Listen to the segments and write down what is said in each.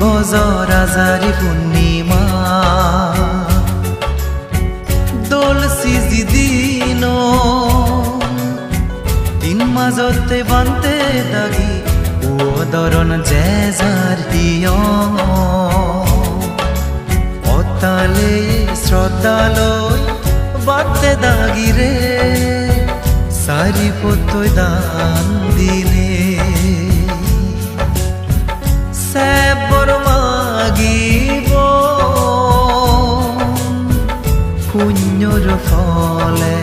বজর আজারি পূর্ণিমা। দোল CG দিন তিন মাজতে বান্তে দাগি, ও দরন জেজার হিয় অতালে শ্রদ্ধালয় বাদতে দাগি রে, সারি পতই দান দিলে। সেবর মাগিব পুণ্যর ফলে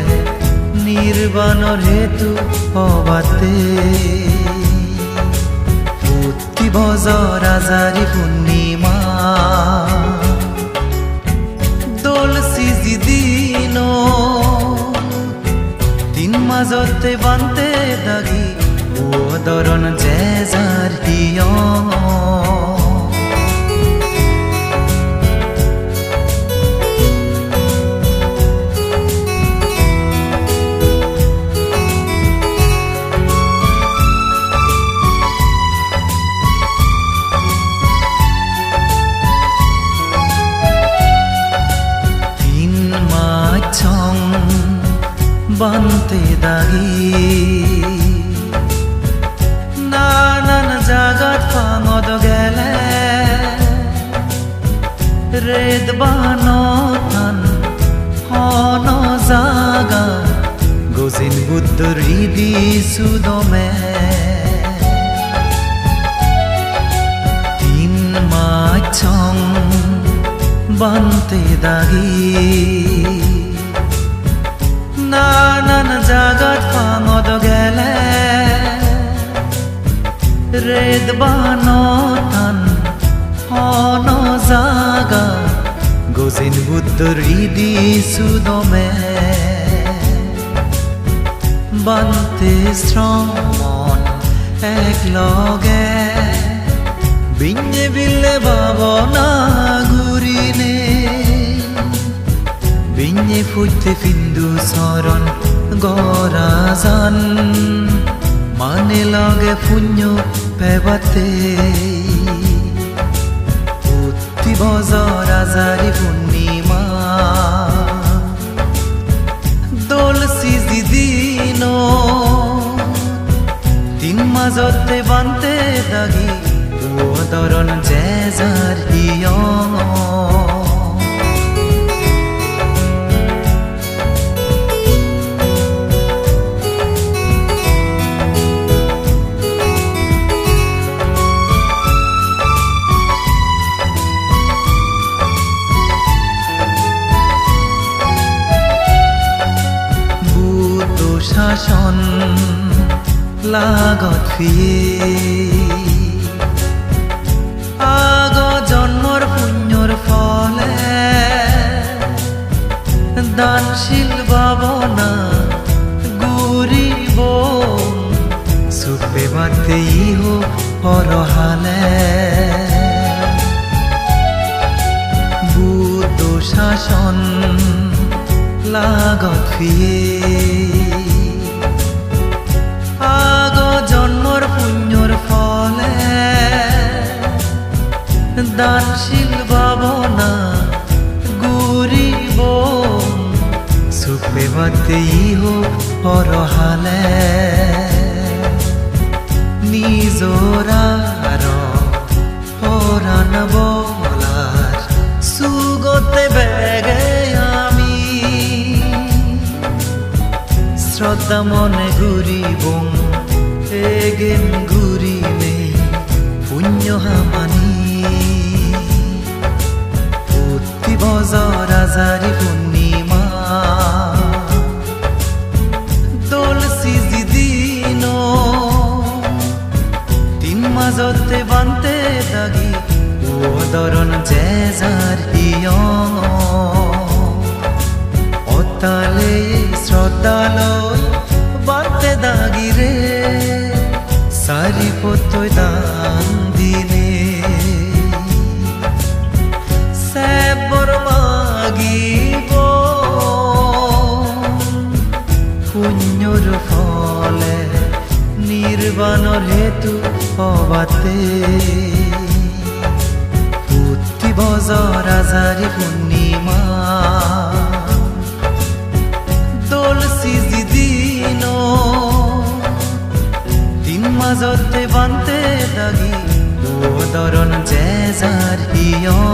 নির্বাণর হেতু হবাতে। উত্তি বজর আজারি পূর্ণিমা। দোল সিজি দিন তিন মাজতে বান্তে দাগি। ও দরন জেজার হিয় বান্তে দাগি নানান জাগাত ফাঙদ গেলে। রেদ বানতান হন জাগা। গজিন বুদ্ধ হৃদি সুদমে। তিন মাছং বান্তে রেদ বানতান হন জাগা গজিন বুদ্ধ হৃদি সুদমে বান্তে শ্রমণ এক লগে বিঞ্জে বিলে ভাবনা ঘুরিনে বিঞ্জে ফুটতে ফিন্দু সরণ গরাজান মানে লগে পুণ্য পেবাতে। উত্তি বজর আজারি পূর্ণিমা। দোল সিজি দিন তিন মাজতে বান্তে দাগি ও দরন জেজার লাগত ফিয়ে আগ জন্মর পুণ্যর ফলে দানশীল ভাবনা গুরিব সুপে বাতে ইহ পরহালে বুদ্ধ শাসন লাগত ফিয়ে দানশীল ভাবনা গুরিব। সুপে বাতে ইহ পরহালে। নিজরার পরাণ বলার সুগতে বেগে আমি। শ্রদ্ধা মনে ঘুরিব, এগেন ঘুরিলে পুণ্য হামানি আজারি পূর্ণিমা। দোল সিজি দিন, তিন মাজতে বান্তে দাগি দরন জেজার অতালে শ্রদ্ধালয় বান্তে দাগি রে সারি পতই দান নির্বাণর হেতু হবাতে বজৰ আজাৰি পূৰ্ণিমা দোল সিজি দিন মাজতে বান্তে দাগি দৰণ জেজাৰ হিয়।